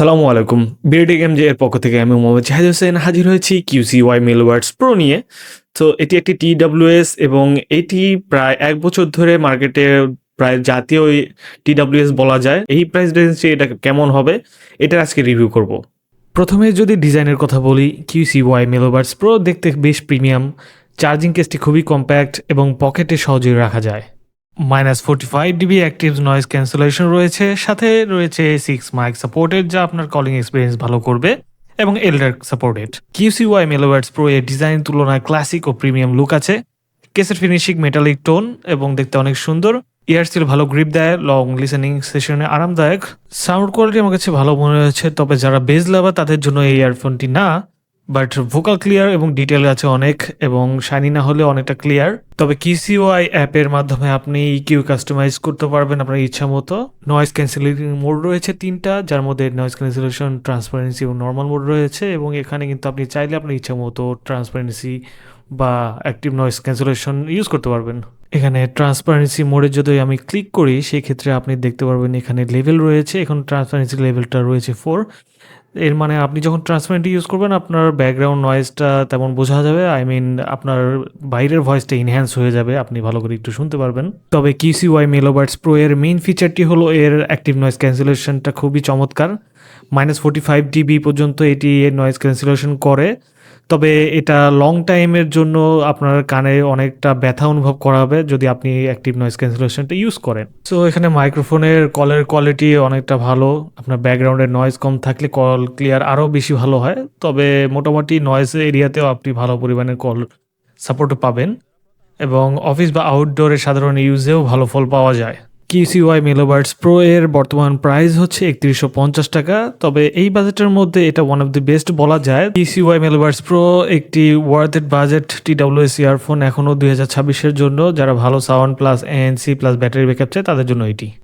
আসসালামু আলাইকুম। BAD M এর পক্ষ থেকে আমি মোহাম্মদ জাহিদ হোসেন হাজির হয়েছি কিউসি ওয়াই মেলওয়ার্ডস প্রো নিয়ে। তো এটি একটি টিডাব্লিউএস এবং এটি প্রায় এক বছর ধরে মার্কেটে প্রায় জাতীয় টিডাব্লিউএস বলা যায়। এই প্রাইস রেঞ্জে এটা কেমন হবে, এটা আজকে রিভিউ করব। প্রথমে যদি ডিজাইনের কথা বলি কিউসি ওয়াই মেলোবার্স প্রো দেখতে বেশ প্রিমিয়াম। চার্জিং কেসটি খুবই কম্প্যাক্ট এবং পকেটে সহজেই রাখা যায়। Minus forty five dB active noise cancellation রয়েছে, সাথে রয়েছে সিক্স মাইক সাপোর্টেড যা আপনার কলিং এক্সপিরিয়েন্স ভালো করবে, এবং LDAC supported QC Y MeloBuds pro এর ডিজাইন তুলনায় ক্লাসিক ও প্রিমিয়াম লুক আছে। কেসের ফিনিশিং মেটালিক টোন এবং দেখতে অনেক সুন্দর। ইয়ারস্টিল ভালো গ্রিপ দেয় লং লিসেনিং সেশনে আরামদায়ক। সাউন্ড কোয়ালিটি আমার কাছে ভালো মনে হয়েছে, তবে যারা বেজ লাভার তাদের জন্য এই ইয়ারফোনটি না। বাট ভোকাল ক্লিয়ার এবং ডিটেল আছে অনেক এবং শাইনি না হলে অনেকটা ক্লিয়ার। তবে কিসিওআই অ্যাপের মাধ্যমে আপনি কিউ কাস্টমাইজ করতে পারবেন আপনার ইচ্ছা মতো। নয়েজ ক্যান্সেলিং মোড রয়েছে তিনটা, যার মধ্যে নয়েজ ক্যান্সেলেশন ট্রান্সপারেন্সি এবং নর্মাল মোড রয়েছে এবং এখানে কিন্তু আপনি চাইলে আপনার ইচ্ছা মতো ট্রান্সপারেন্সি বা অ্যাক্টিভ নয়েজ ক্যান্সেলেশন ইউজ করতে পারবেন। এখানে ট্রান্সপারেন্সি মোডে যদি আমি ক্লিক করি সেই ক্ষেত্রে আপনি দেখতে পারবেন এখানে লেভেল রয়েছে। এখন ট্রান্সপারেন্সি লেভেলটা রয়েছে ফোর এর মানে আপনি যখন ট্রান্সপারেন্ট ইউজ করবেন, আপনার ব্যাকগ্রাউন্ড নয়েজটা তেমন বোঝা যাবে। আই মিন আপনার বাইরের ভয়েসটা ইনহ্যান্স হয়ে যাবে। আপনি ভালো করে একটু শুনতে পারবেন। তবে কিউসি ওয়াই মেলোবার্টস প্রো এর মেইন ফিচারটি হলো এর অ্যাক্টিভ নয়েজ ক্যান্সেলেশনটা খুবই চমৎকার। মাইনাস ফোর্টি ফাইভ ডিবি পর্যন্ত এটি এর নয়েজ ক্যান্সেলেশন করে। তবে এটা লং টাইমের জন্য আপনার কানে অনেকটা ব্যথা অনুভব করাবে যদি আপনি অ্যাক্টিভ নয়েজ ক্যান্সেলেশনটা ইউজ করেন। সো এখানে মাইক্রোফোনের কলের কোয়ালিটি অনেকটা ভালো, আপনার ব্যাকগ্রাউন্ডের নয়েজ কম থাকলে কল ক্লিয়ার আরও বেশি ভালো হয়, তবে মোটামুটি নয়েজ এরিয়াতেও আপনি ভালো পরিমাণের কল সাপোর্ট পাবেন এবং অফিস বা আউটডোরের সাধারণ ইউজেও ভালো ফল পাওয়া যায়। কিউসিওয়াই মেলোবার্টস প্রো এর বর্তমান প্রাইস হচ্ছে একত্রিশশো পঞ্চাশ টাকা। তবে এই বাজেটের মধ্যে এটা ওয়ান অফ দি বেস্ট বলা যায়। কিউসিওয়াই মেলোবার্টস প্রো একটি ওয়ার্থেড বাজেট টিডাব্লিউএস ইয়ারফোন এখনও দুই হাজার ছাব্বিশের জন্য। যারা ভালো sound plus ANC plus battery backup চায়, তাদের জন্য এটি।